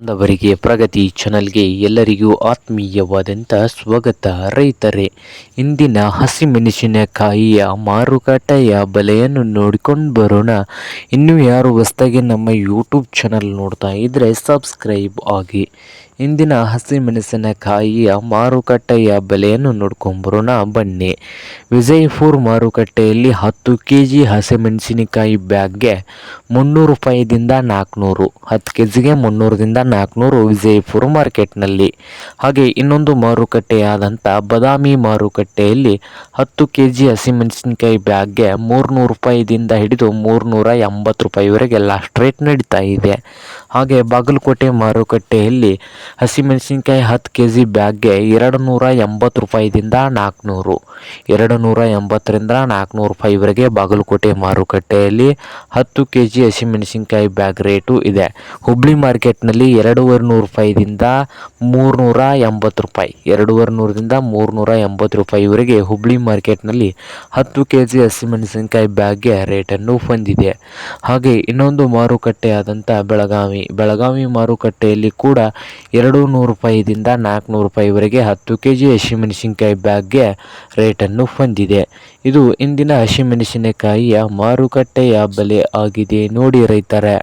ಅವರಿಗೆ ಪ್ರಗತಿ ಚಾನಲ್ಗೆ ಎಲ್ಲರಿಗೂ ಆತ್ಮೀಯವಾದಂಥ ಸ್ವಾಗತ. ರೈತರೇ, ಇಂದಿನ ಹಸಿಮೆಣಸಿನಕಾಯಿಯ ಮಾರುಕಟ್ಟೆಯ ಬೆಲೆಯನ್ನು ನೋಡಿಕೊಂಡು ಬರೋಣ. ಇನ್ನು ಯಾರು ಹೊಸ್ದಾಗಿ ನಮ್ಮ ಯೂಟ್ಯೂಬ್ ಚಾನಲ್ ನೋಡ್ತಾ ಇದ್ದರೆ ಸಬ್ಸ್ಕ್ರೈಬ್ ಆಗಿ. ಇಂದಿನ ಹಸಿಮೆಣಸಿನಕಾಯಿಯ ಮಾರುಕಟ್ಟೆಯ ಬೆಲೆಯನ್ನು ನೋಡ್ಕೊಂಬರೋಣ, ಬನ್ನಿ. ವಿಜಯಪುರ ಮಾರುಕಟ್ಟೆಯಲ್ಲಿ ಹತ್ತು ಕೆ ಜಿ ಹಸಿಮೆಣಸಿನಕಾಯಿ ಬ್ಯಾಗ್ಗೆ ಮುನ್ನೂರು ರೂಪಾಯಿದಿಂದ ನಾಲ್ಕುನೂರು ಹತ್ತು ಕೆ ಜಿಗೆ ಮುನ್ನೂರರಿಂದ ನಾಲ್ಕುನೂರು ವಿಜಯಪುರ ಮಾರ್ಕೆಟ್ನಲ್ಲಿ. ಹಾಗೆ ಇನ್ನೊಂದು ಮಾರುಕಟ್ಟೆಯಾದಂಥ ಬದಾಮಿ ಮಾರುಕಟ್ಟೆಯಲ್ಲಿ ಹತ್ತು ಕೆ ಜಿ ಹಸಿಮೆಣಸಿನಕಾಯಿ ಬ್ಯಾಗ್ಗೆ ಮೂರುನೂರು ರೂಪಾಯಿದಿಂದ ಹಿಡಿದು ಮೂರುನೂರ ಎಂಬತ್ತು ರೂಪಾಯಿವರೆಗೆ ಲಾಸ್ಟ್ ರೇಟ್ ನಡೀತಾ ಇದೆ. ಹಾಗೆ ಬಾಗಲಕೋಟೆ ಮಾರುಕಟ್ಟೆಯಲ್ಲಿ ಹಸಿಮೆಣಸಿನ್ಕಾಯಿ ಹತ್ತು ಕೆ ಜಿ ಬ್ಯಾಗ್ಗೆ ಎರಡು ನೂರ ಎಂಬತ್ತು ರೂಪಾಯಿದಿಂದ ನಾಲ್ಕುನೂರು. ಎರಡು ನೂರ ಎಂಬತ್ತರಿಂದ ನಾಲ್ಕುನೂರು ರೂಪಾಯಿವರೆಗೆ ಬಾಗಲಕೋಟೆ ಮಾರುಕಟ್ಟೆಯಲ್ಲಿ ಹತ್ತು ಕೆ ಜಿ ಹಸಿಮೆಣಸಿನ್ಕಾಯಿ ಬ್ಯಾಗ್ ರೇಟು ಇದೆ. ಹುಬ್ಳಿ ಮಾರ್ಕೆಟ್ನಲ್ಲಿ ಎರಡೂವರೆ ನೂರು ರೂಪಾಯಿದಿಂದ ಮೂರುನೂರ ಎಂಬತ್ತು ರೂಪಾಯಿ. ಎರಡೂವರೆ ನೂರರಿಂದ ಮೂರುನೂರ ಎಂಬತ್ತು ರೂಪಾಯಿವರೆಗೆ ಹುಬ್ಳಿ ಮಾರ್ಕೆಟ್ನಲ್ಲಿ ಹತ್ತು ಕೆ ಜಿ ಹಸಿಮೆಣಸಿನ್ಕಾಯಿ ಬ್ಯಾಗ್ಗೆ ರೇಟನ್ನು ಹೊಂದಿದೆ. ಹಾಗೆ ಇನ್ನೊಂದು ಮಾರುಕಟ್ಟೆಯಾದಂಥ ಬೆಳಗಾವಿ. ಬೆಳಗಾವಿ ಮಾರುಕಟ್ಟೆಯಲ್ಲಿ ಕೂಡ ಎರಡು ನೂರು ರೂಪಾಯಿದಿಂದ ನಾಲ್ಕುನೂರು ರೂಪಾಯಿವರೆಗೆ ಹತ್ತು ಕೆ ಜಿ ಹಸಿಮೆಣಸಿನಕಾಯಿ ಬ್ಯಾಗ್ಗೆ ರೇಟನ್ನು ಹೊಂದಿದೆ. ಇದು ಇಂದಿನ ಹಸಿಮೆಣಸಿನಕಾಯಿಯ ಮಾರುಕಟ್ಟೆಯ ಬೆಲೆ ಆಗಿದೆ, ನೋಡಿ ರೈತರೆ.